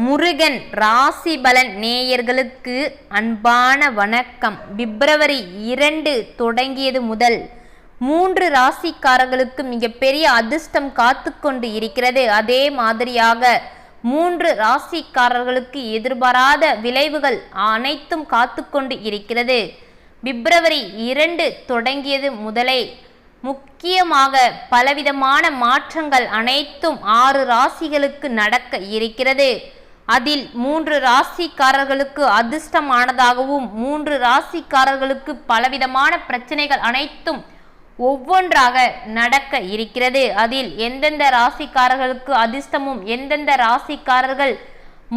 முருகன் ராசி பலன் நேயர்களுக்கு அன்பான வணக்கம். பிப்ரவரி இரண்டு தொடங்கியது முதல் மூன்று ராசிக்காரர்களுக்கு மிகப்பெரிய அதிர்ஷ்டம் காத்து கொண்டு இருக்கிறது. அதே மாதிரியாக மூன்று ராசிக்காரர்களுக்கு எதிர்பாராத விளைவுகள் அனைத்தும் காத்து கொண்டு இருக்கிறது. பிப்ரவரி இரண்டு தொடங்கியது முதலே முக்கியமாக பலவிதமான மாற்றங்கள் அனைத்தும் ஆறு ராசிகளுக்கு நடக்க இருக்கிறது. அதில் மூன்று ராசிக்காரர்களுக்கு அதிர்ஷ்டமானதாகவும் மூன்று ராசிக்காரர்களுக்கு பலவிதமான பிரச்சனைகள் அனைத்தும் ஒவ்வொன்றாக நடக்க இருக்கிறது. அதில் எந்தெந்த ராசிக்காரர்களுக்கு அதிர்ஷ்டமும் எந்தெந்த ராசிக்காரர்கள்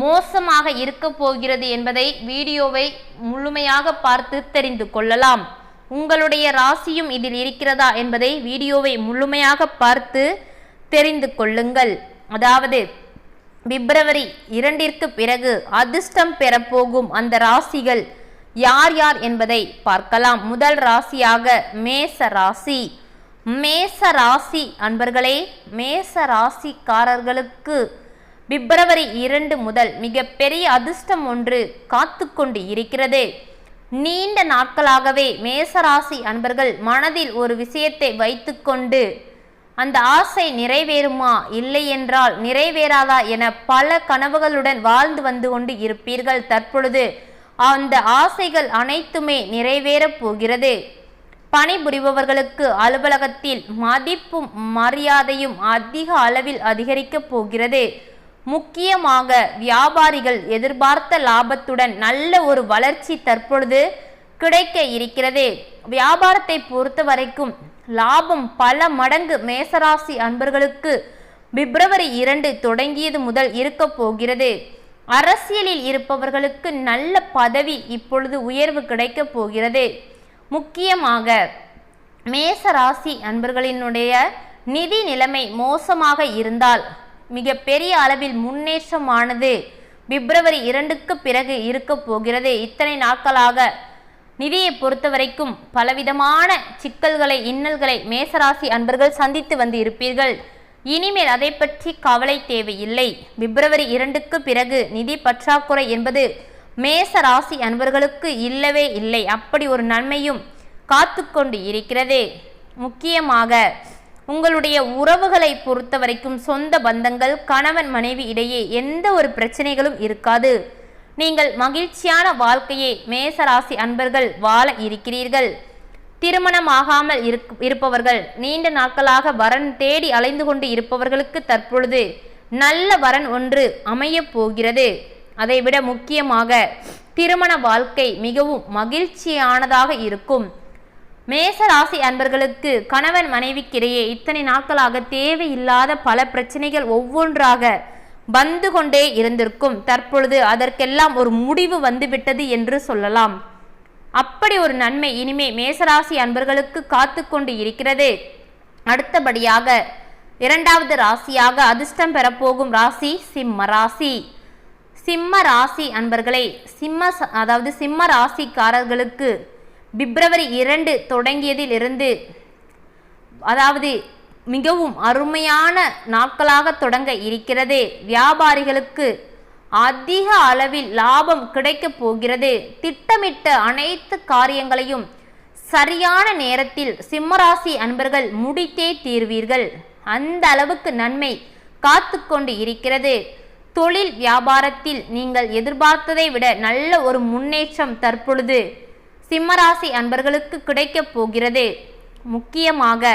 மோசமாக இருக்க போகிறது என்பதை வீடியோவை முழுமையாக பார்த்து தெரிந்து கொள்ளலாம். உங்களுடைய ராசியும் இதில் இருக்கிறதா என்பதை வீடியோவை முழுமையாக பார்த்து தெரிந்து கொள்ளுங்கள். அதாவது பிப்ரவரி இரண்டிற்கு பிறகு அதிர்ஷ்டம் பெறப்போகும் அந்த ராசிகள் யார் யார் என்பதை பார்க்கலாம். முதல் ராசியாக மேச ராசி. மேச ராசி அன்பர்களே மேச ராசிக்காரர்களுக்கு பிப்ரவரி இரண்டு முதல் மிகப்பெரிய அதிர்ஷ்டம் ஒன்று காத்து கொண்டு இருக்கிறது. நீண்ட நாட்களாகவே மேசராசி அன்பர்கள் மனதில் ஒரு விஷயத்தை வைத்துக்கொண்டு அந்த ஆசை நிறைவேறுமா? இல்லை என்றால் நிறைவேறாதா என பல கனவுகளுடன் வாழ்ந்து வந்து கொண்டு இருப்பீர்கள் தற்பொழுது. அந்த ஆசைகள் அனைத்துமே நிறைவேறப் போகிறது. பணிபுரிபவர்களுக்கு அலுவலகத்தில் மதிப்பும் மரியாதையும் அதிக அளவில் அதிகரிக்கப் போகிறது. முக்கியமாக வியாபாரிகள் எதிர்பார்த்த லாபத்துடன் நல்ல ஒரு வளர்ச்சி தற்பொழுது கிடைக்க இருக்கிறது. வியாபாரத்தை பொறுத்த வரைக்கும் லாபம் பல மடங்கு மேசராசி அன்பர்களுக்கு பிப்ரவரி இரண்டு தொடங்கியது முதல் இருக்க போகிறது. அரசியலில் இருப்பவர்களுக்கு நல்ல பதவி இப்பொழுது உயர்வு கிடைக்கப் போகிறது. முக்கியமாக மேச ராசி அன்பர்களினுடைய நிதி நிலைமை மோசமாக இருந்தால் மிக பெரிய அளவில் முன்னேற்றமானது பிப்ரவரி இரண்டுக்கு பிறகு இருக்க போகிறது. இத்தனை நாட்களாக நிதியை பொறுத்த வரைக்கும் பலவிதமான சிக்கல்களை இன்னல்களை மேசராசி அன்பர்கள் சந்தித்து வந்து இருப்பீர்கள் இனிமேல் அதை பற்றி கவலை தேவையில்லை. பிப்ரவரி இரண்டுக்கு பிறகு நிதி பற்றாக்குறை என்பது மேச ராசி அன்பர்களுக்கு இல்லவே இல்லை. அப்படி ஒரு நன்மையும் காத்து கொண்டு இருக்கிறது. முக்கியமாக உங்களுடைய உறவுகளை பொறுத்த வரைக்கும் சொந்த பந்தங்கள் கணவன் மனைவி இடையே எந்த ஒரு பிரச்சனைகளும் இருக்காது. நீங்கள் மகிழ்ச்சியான வாழ்க்கையை மேசராசி அன்பர்கள் வாழ இருக்கிறீர்கள். திருமணமாகாமல் இருப்பவர்கள் நீண்ட நாட்களாக வரன் தேடி அலைந்து கொண்டு இருப்பவர்களுக்கு தற்பொழுது நல்ல வரன் ஒன்று அமையப் போகிறது. அதைவிட முக்கியமாக திருமண வாழ்க்கை மிகவும் மகிழ்ச்சியானதாக இருக்கும். மேச ராசி அன்பர்களுக்கு கணவன் மனைவிக்கிடையே இத்தனை நாட்களாக தேவையில்லாத பல பிரச்சனைகள் ஒவ்வொன்றாக வந்து கொண்டே இருந்திருக்கும். தற்பொழுது அதற்கெல்லாம் ஒரு முடிவு வந்துவிட்டது என்று சொல்லலாம். அப்படி ஒரு நன்மை இனிமே மேசராசி அன்பர்களுக்கு காத்து கொண்டு இருக்கிறது. அடுத்தபடியாக இரண்டாவது ராசியாக அதிர்ஷ்டம் பெறப்போகும் ராசி சிம்ம ராசி. சிம்ம ராசி அன்பர்களே சிம்ம அதாவது சிம்ம ராசிக்காரர்களுக்கு பிப்ரவரி இரண்டு தொடங்கியதில் இருந்து அதாவது மிகவும் அருமையான நாட்களாக தொடங்க இருக்கிறது. வியாபாரிகளுக்கு அதிக அளவில் லாபம் கிடைக்கப் போகிறது. திட்டமிட்ட அனைத்து காரியங்களையும் சரியான நேரத்தில் சிம்மராசி அன்பர்கள் முடித்தே தீர்வீர்கள். அந்த அளவுக்கு நன்மை காத்து கொண்டு இருக்கிறது. தொழில் வியாபாரத்தில் நீங்கள் எதிர்பார்த்ததை விட நல்ல ஒரு முன்னேற்றம் தற்பொழுது சிம்மராசி அன்பர்களுக்கு கிடைக்கப் போகிறது. முக்கியமாக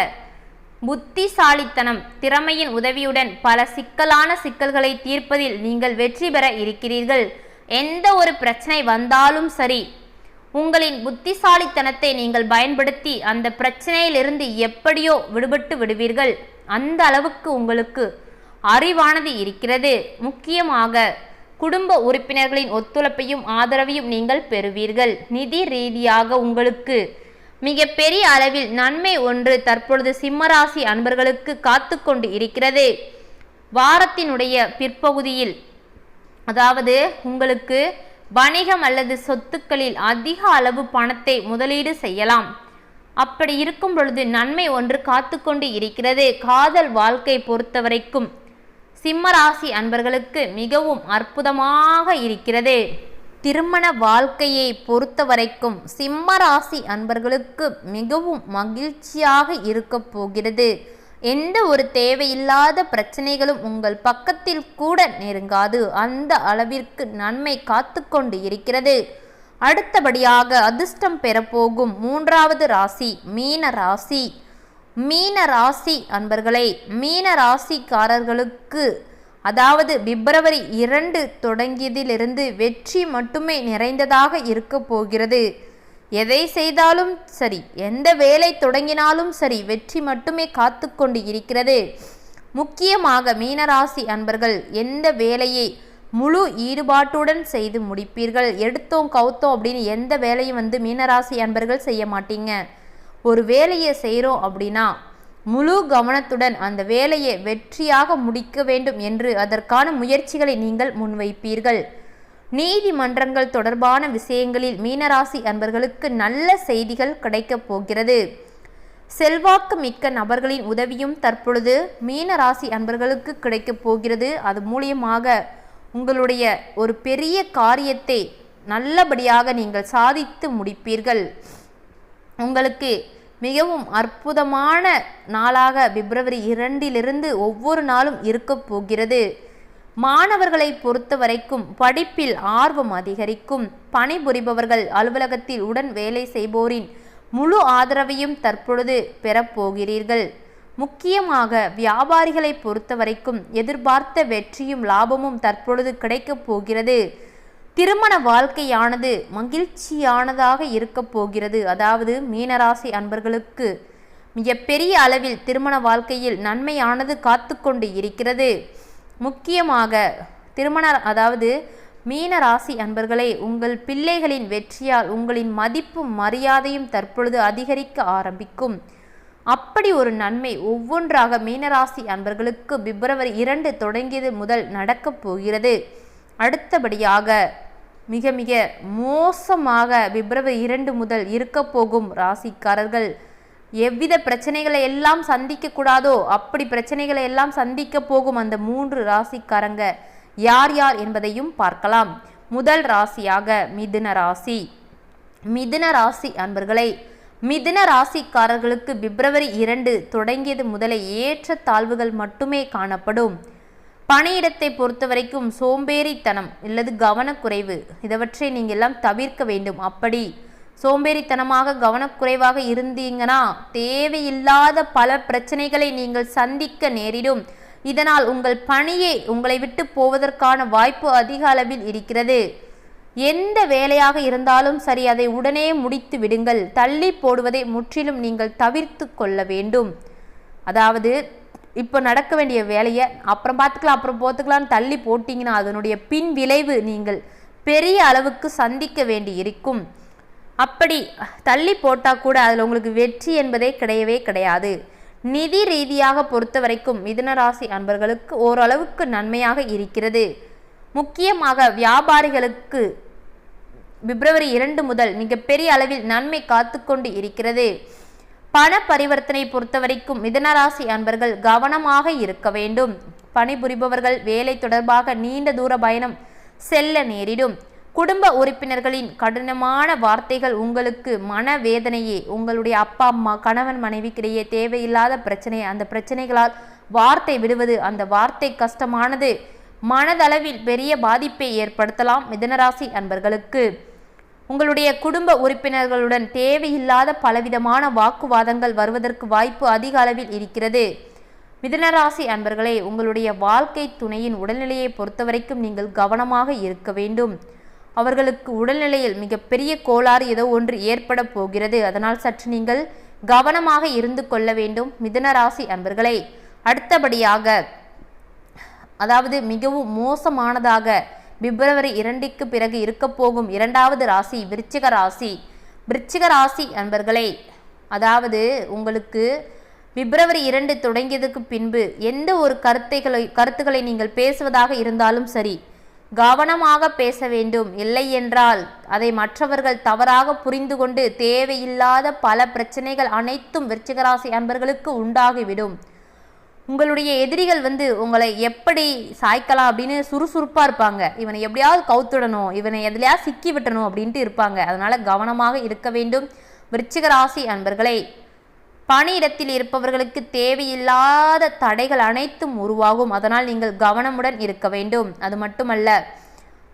புத்திசாலித்தனம் திறமையின் உதவியுடன் பல சிக்கலான சிக்கல்களை தீர்ப்பதில் நீங்கள் வெற்றி பெற இருக்கிறீர்கள். எந்த ஒரு பிரச்சனை வந்தாலும் சரி உங்களின் புத்திசாலித்தனத்தை நீங்கள் பயன்படுத்தி அந்த பிரச்சனையிலிருந்து எப்படியோ விடுபட்டு விடுவீர்கள். அந்த அளவுக்கு உங்களுக்கு அறிவானது இருக்கிறது. முக்கியமாக குடும்ப உறுப்பினர்களின் ஒத்துழைப்பையும் ஆதரவையும் நீங்கள் பெறுவீர்கள். நிதி ரீதியாக உங்களுக்கு மிக பெரிய அளவில் நன்மை ஒன்று தற்பொழுது சிம்மராசி அன்பர்களுக்கு காத்து கொண்டு இருக்கிறது. வாரத்தினுடைய பிற்பகுதியில் அதாவது உங்களுக்கு வணிகம் அல்லது சொத்துக்களில் அதிக அளவு பணத்தை முதலீடு செய்யலாம். அப்படி இருக்கும் பொழுது நன்மை ஒன்று காத்து கொண்டு இருக்கிறது. காதல் வாழ்க்கை பொறுத்தவரைக்கும் சிம்மராசி அன்பர்களுக்கு மிகவும் அற்புதமாக இருக்கிறது. திருமண வாழ்க்கையை பொறுத்த வரைக்கும் சிம்ம ராசி அன்பர்களுக்கு மிகவும் மகிழ்ச்சியாக இருக்க போகிறது. எந்த ஒரு தேவையில்லாத பிரச்சனைகளும் உங்கள் பக்கத்தில் கூட நெருங்காது. அந்த அளவிற்கு நன்மை காத்து கொண்டு இருக்கிறது. அடுத்தபடியாக அதிர்ஷ்டம் பெறப்போகும் மூன்றாவது ராசி மீன ராசி. மீன ராசி அன்பர்களே மீன ராசிக்காரர்களுக்கு அதாவது பிப்ரவரி இரண்டு தொடங்கியதிலிருந்து வெற்றி மட்டுமே நிறைந்ததாக இருக்க போகிறது. எதை செய்தாலும் சரி எந்த வேலை தொடங்கினாலும் சரி வெற்றி மட்டுமே காத்து கொண்டு இருக்கிறது. முக்கியமாக மீனராசி அன்பர்கள் எந்த வேலையை முழு ஈடுபாட்டுடன் செய்து முடிப்பீர்கள்? எடுத்தோம் கவுத்தோம் அப்படின்னு எந்த வேலையும் வந்து மீனராசி அன்பர்கள் செய்ய மாட்டீங்க. ஒரு வேலையை செய்கிறோம் அப்படின்னா முழு கவனத்துடன் அந்த வேலையை வெற்றியாக முடிக்க வேண்டும் என்று அதற்கான முயற்சிகளை நீங்கள் முன்வைப்பீர்கள். நீதிமன்றங்கள் தொடர்பான விஷயங்களில் மீனராசி அன்பர்களுக்கு நல்ல செய்திகள் கிடைக்கப் போகிறது. செல்வாக்கு மிக்க நபர்களின் உதவியும் தற்பொழுது மீனராசி அன்பர்களுக்கு கிடைக்கப் போகிறது. அது மூலியமாக உங்களுடைய ஒரு பெரிய காரியத்தை நல்லபடியாக நீங்கள் சாதித்து முடிப்பீர்கள். உங்களுக்கு மிகவும் அற்புதமான நாளாக பிப்ரவரி இரண்டிலிருந்து ஒவ்வொரு நாளும் இருக்கப் போகிறது. மாணவர்களை பொறுத்த வரைக்கும் படிப்பில் ஆர்வம் அதிகரிக்கும். பணிபுரிபவர்கள் அலுவலகத்தில் உடன் வேலை செய்வோரின் முழு ஆதரவையும் தற்பொழுது பெறப்போகிறீர்கள் முக்கியமாக வியாபாரிகளை பொறுத்த வரைக்கும் எதிர்பார்த்த வெற்றியும் லாபமும் தற்பொழுது கிடைக்கப் போகிறது. திருமண வாழ்க்கையானது மகிழ்ச்சியானதாக இருக்கப் போகிறது. அதாவது மீனராசி அன்பர்களுக்கு மிகப்பெரிய அளவில் திருமண வாழ்க்கையில் நன்மையானது காத்து கொண்டு இருக்கிறது. முக்கியமாக திருமண அதாவது மீன ராசி அன்பர்களே உங்கள் பிள்ளைகளின் வெற்றியால் உங்களின் மதிப்பும் மரியாதையும் தற்பொழுது அதிகரிக்க ஆரம்பிக்கும். அப்படி ஒரு நன்மை ஒவ்வொன்றாக மீனராசி அன்பர்களுக்கு பிப்ரவரி இரண்டு தொடங்கியது முதல் நடக்கப் போகிறது. அடுத்தபடியாக மிக மிக மோசமாக பிப்ரவரி இரண்டு முதல் இருக்கப்போகும் ராசிக்காரர்கள். எவ்வித பிரச்சனைகளை எல்லாம் சந்திக்கக்கூடாதோ அப்படி பிரச்சனைகளை எல்லாம் சந்திக்க போகும் அந்த மூன்று ராசிக்காரங்க யார் யார் என்பதையும் பார்க்கலாம். முதல் ராசியாக மிதுன ராசி. மிதுன ராசி அன்பர்களை மிதுன ராசிக்காரர்களுக்கு பிப்ரவரி இரண்டு தொடங்கியது முதலே ஏற்ற தாழ்வுகள் மட்டுமே காணப்படும். பணியிடத்தை பொறுத்த வரைக்கும் சோம்பேறித்தனம் இல்லது கவனக்குறைவு. இதவற்றை நீங்கள் எல்லாம் தவிர்க்க வேண்டும். அப்படி சோம்பேறித்தனமாக கவனக்குறைவாக இருந்தீங்கன்னா தேவையில்லாத பல பிரச்சனைகளை நீங்கள் சந்திக்க நேரிடும். இதனால் உங்கள் பணியை உங்களை விட்டு போவதற்கான வாய்ப்பு அதிக அளவில் இருக்கிறது. எந்த வேலையாக இருந்தாலும் சரி அதை உடனே முடித்து விடுங்கள். தள்ளி போடுவதை முற்றிலும் நீங்கள் தவிர்த்து கொள்ள வேண்டும். அதாவது இப்போ நடக்க வேண்டிய வேலையை அப்புறம் பார்த்துக்கலாம் அப்புறம் போத்துக்கலாம்னு தள்ளி போட்டிங்கன்னா அதனுடைய பின் விளைவு நீங்கள் பெரிய அளவுக்கு சந்திக்க வேண்டி இருக்கும். அப்படி தள்ளி போட்டால் கூட அதில் உங்களுக்கு வெற்றி என்பதே கிடையவே கிடையாது. நிதி ரீதியாக பொறுத்த வரைக்கும் மிதுனராசி அன்பர்களுக்கு ஓரளவுக்கு நன்மையாக இருக்கிறது. முக்கியமாக வியாபாரிகளுக்கு பிப்ரவரி இரண்டு முதல் மிகப்பெரிய அளவில் நன்மை காத்துக்கொண்டு இருக்கிறது. பண பரிவர்த்தனை பொறுத்தவரைக்கும் மிதனராசி அன்பர்கள் கவனமாக இருக்க வேண்டும். பணிபுரிபவர்கள் வேலை தொடர்பாக நீண்ட தூர பயணம் செல்ல நேரிடும். குடும்ப உறுப்பினர்களின் கடினமான வார்த்தைகள் உங்களுக்கு மனவேதனையே. உங்களுடைய அப்பா அம்மா கணவன் மனைவிக்கிடையே தேவையில்லாத பிரச்சனை அந்த பிரச்சனைகளால் வார்த்தை விடுவது அந்த வார்த்தை கஷ்டமானது மனதளவில் பெரிய பாதிப்பை ஏற்படுத்தலாம் மிதனராசி அன்பர்களுக்கு. உங்களுடைய குடும்ப உறுப்பினர்களுடன் தேவையில்லாத பலவிதமான வாக்குவாதங்கள் வருவதற்கு வாய்ப்பு அதிக அளவில் இருக்கிறது. மிதனராசி அன்பர்களே உங்களுடைய வாழ்க்கை துணையின் உடல்நிலையை பொறுத்தவரைக்கும் நீங்கள் கவனமாக இருக்க வேண்டும். அவர்களுக்கு உடல்நிலையில் மிகப்பெரிய கோளாறு ஏதோ ஒன்று ஏற்பட போகிறது. அதனால் சற்று நீங்கள் கவனமாக இருந்து கொள்ள வேண்டும். மிதனராசி அன்பர்களே அடுத்தபடியாக அதாவது மிகவும் மோசமானதாக பிப்ரவரி இரண்டிற்கு பிறகு இருக்க போகும் இரண்டாவது ராசி விருச்சிக ராசி. விருச்சிக ராசி அன்பர்களே அதாவது உங்களுக்கு பிப்ரவரி இரண்டு தொடங்கியதுக்கு பின்பு எந்த ஒரு கருத்தைகளை கருத்துக்களை நீங்கள் பேசுவதாக இருந்தாலும் சரி கவனமாக பேச வேண்டும். இல்லை என்றால் அதை மற்றவர்கள் தவறாக புரிந்து கொண்டு தேவையில்லாத பல பிரச்சனைகள் அனைத்தும் விருச்சிகராசி அன்பர்களுக்கு உண்டாகிவிடும். உங்களுடைய எதிரிகள் வந்து உங்களை எப்படி சாய்க்கலாம் அப்படின்னு சுறுசுறுப்பாக இருப்பாங்க. இவனை எப்படியாவது கவுத்துடணும் இவனை எதுலையாவது சிக்கி விட்டணும் அப்படின்ட்டு இருப்பாங்க. அதனால் கவனமாக இருக்க வேண்டும். விருச்சிக ராசி அன்பர்களே பணியிடத்தில் இருப்பவர்களுக்கு தேவையில்லாத தடைகள் அனைத்தும் உருவாகும். அதனால் நீங்கள் கவனமுடன் இருக்க வேண்டும். அது மட்டுமல்ல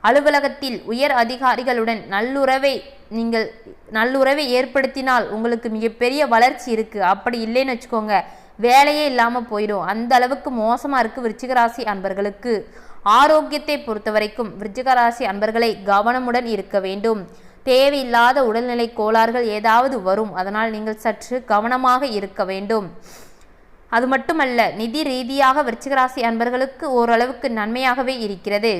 அலுவலகத்தில் உயர் அதிகாரிகளுடன் நல்லுறவை நீங்கள் நல்லுறவை ஏற்படுத்தினால் உங்களுக்கு மிகப்பெரிய வளர்ச்சி இருக்குது அப்படி இல்லைன்னு வச்சுக்கோங்க. வேலையே இல்லாமல் போயிடும். அந்த அளவுக்கு மோசமாக இருக்குது விருச்சிகராசி அன்பர்களுக்கு. ஆரோக்கியத்தை பொறுத்த வரைக்கும் விருச்சிகராசி அன்பர்களை கவனமுடன் இருக்க வேண்டும். தேவையில்லாத உடல்நிலை கோளாறுகள் ஏதாவது வரும். அதனால் நீங்கள் சற்று கவனமாக இருக்க வேண்டும். அது மட்டுமல்ல நிதி ரீதியாக விருச்சிகராசி அன்பர்களுக்கு ஓரளவுக்கு நன்மையாகவே இருக்கிறது.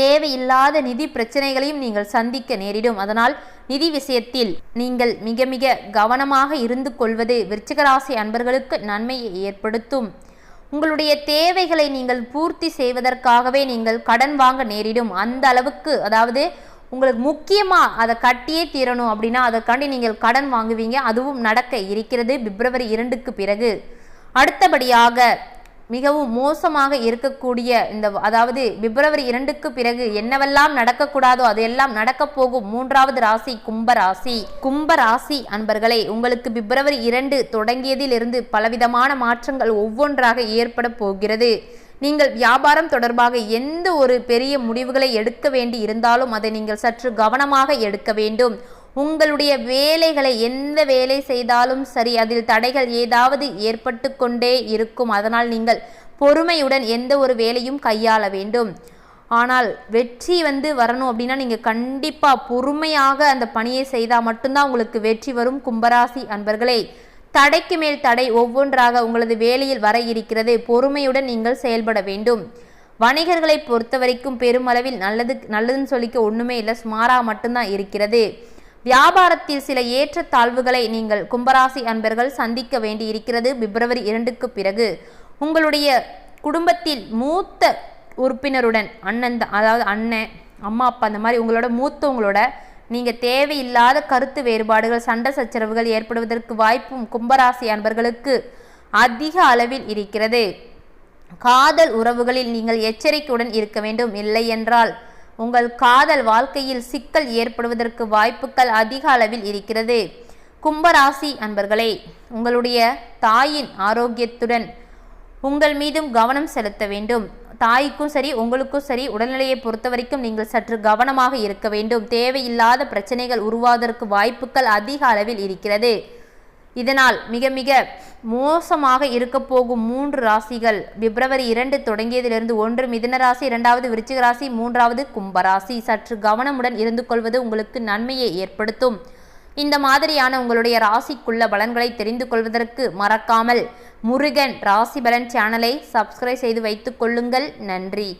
தேவையில்லாத நிதி பிரச்சனைகளையும் நீங்கள் சந்திக்க நேரிடும். அதனால் நிதி விஷயத்தில் நீங்கள் மிக மிக கவனமாக இருந்து கொள்வது விருச்சிகராசி அன்பர்களுக்கு நன்மையை ஏற்படுத்தும். உங்களுடைய தேவைகளை நீங்கள் பூர்த்தி செய்வதற்காகவே நீங்கள் கடன் வாங்க நேரிடும். அந்த அளவுக்கு அதாவது உங்களுக்கு முக்கியமாக அதை கட்டியே தீரணும் அப்படின்னா அதற்காண்டி நீங்கள் கடன் வாங்குவீங்க. அதுவும் நடக்க இருக்கிறது பிப்ரவரி இரண்டுக்கு பிறகு. அடுத்தபடியாக மிகவும் மோசமாக இருக்கக்கூடிய இந்த அதாவது பிப்ரவரி இரண்டுக்கு பிறகு என்னவெல்லாம் நடக்கக்கூடாதோ அதையெல்லாம் நடக்க போகும் மூன்றாவது ராசி கும்ப ராசி. கும்ப ராசி அன்பர்களே உங்களுக்கு பிப்ரவரி இரண்டு தொடங்கியதிலிருந்து பலவிதமான மாற்றங்கள் ஒவ்வொன்றாக ஏற்பட போகிறது. நீங்கள் வியாபாரம் தொடர்பாக எந்த ஒரு பெரிய முடிவுகளை எடுக்க வேண்டி இருந்தாலும் அதை நீங்கள் சற்று கவனமாக எடுக்க வேண்டும். உங்களுடைய வேலைகளை எந்த வேலை செய்தாலும் சரி அதில் தடைகள் ஏதாவது ஏற்பட்டு கொண்டே இருக்கும். அதனால் நீங்கள் பொறுமையுடன் எந்த ஒரு வேலையும் கையாள வேண்டும். ஆனால் வெற்றி வந்து வரணும் அப்படின்னா நீங்கள் கண்டிப்பாக பொறுமையாக அந்த பணியை செய்தால் மட்டும்தான் உங்களுக்கு வெற்றி வரும். கும்பராசி அன்பர்களே தடைக்கு மேல் தடை ஒவ்வொன்றாக உங்களது வேலையில் வர இருக்கிறது. பொறுமையுடன் நீங்கள் செயல்பட வேண்டும். வணிகர்களை பொறுத்த வரைக்கும் பெருமளவில் நல்லது நல்லதுன்னு சொல்லிக்க ஒன்றுமே இல்லை. சுமாராக மட்டும்தான் இருக்கிறது. வியாபாரத்தில் சில ஏற்ற தாழ்வுகளை நீங்கள் கும்பராசி அன்பர்கள் சந்திக்க வேண்டி இருக்கிறது பிப்ரவரி இரண்டுக்கு பிறகு. உங்களுடைய குடும்பத்தில் மூத்த உறுப்பினருடன் அண்ணன் அதாவது அண்ணன் அம்மா அப்பா அந்த மாதிரி உங்களோட மூத்தவங்களோட நீங்கள் தேவையில்லாத கருத்து வேறுபாடுகள் சண்டை சச்சரவுகள் ஏற்படுவதற்கு வாய்ப்பும் கும்பராசி அன்பர்களுக்கு அதிக அளவில் இருக்கிறது. காதல் உறவுகளில் நீங்கள் எச்சரிக்கையுடன் இருக்க வேண்டும். இல்லை என்றால் உங்கள் காதல் வாழ்க்கையில் சிக்கல் ஏற்படுவதற்கு வாய்ப்புகள் அதிக அளவில் இருக்கிறது. கும்பராசி அன்பர்களே உங்களுடைய தாயின் ஆரோக்கியத்துடன் உங்கள் மீதும் கவனம் செலுத்த வேண்டும். தாய்க்கும் சரி உங்களுக்கும் சரி உடல்நிலையை பொறுத்த வரைக்கும் நீங்கள் சற்று கவனமாக இருக்க வேண்டும். தேவையில்லாத பிரச்சனைகள் உருவாவதற்கு வாய்ப்புகள் அதிக அளவில் இருக்கிறது. இதனால் மிக மிக மோசமாக இருக்க போகும் மூன்று ராசிகள். பிப்ரவரி இரண்டு தொடங்கியதிலிருந்து ஒன்று மிதுன ராசி இரண்டாவது விருச்சிக ராசி மூன்றாவது கும்பராசி சற்று கவனமுடன் இருந்து கொள்வது உங்களுக்கு நன்மையை ஏற்படுத்தும். இந்த மாதிரியான உங்களுடைய ராசிக்குள்ள பலன்களை தெரிந்து கொள்வதற்கு மறக்காமல் முருகன் ராசி பலன் சேனலை சப்ஸ்கிரைப் செய்து வைத்துக் கொள்ளுங்கள். நன்றி.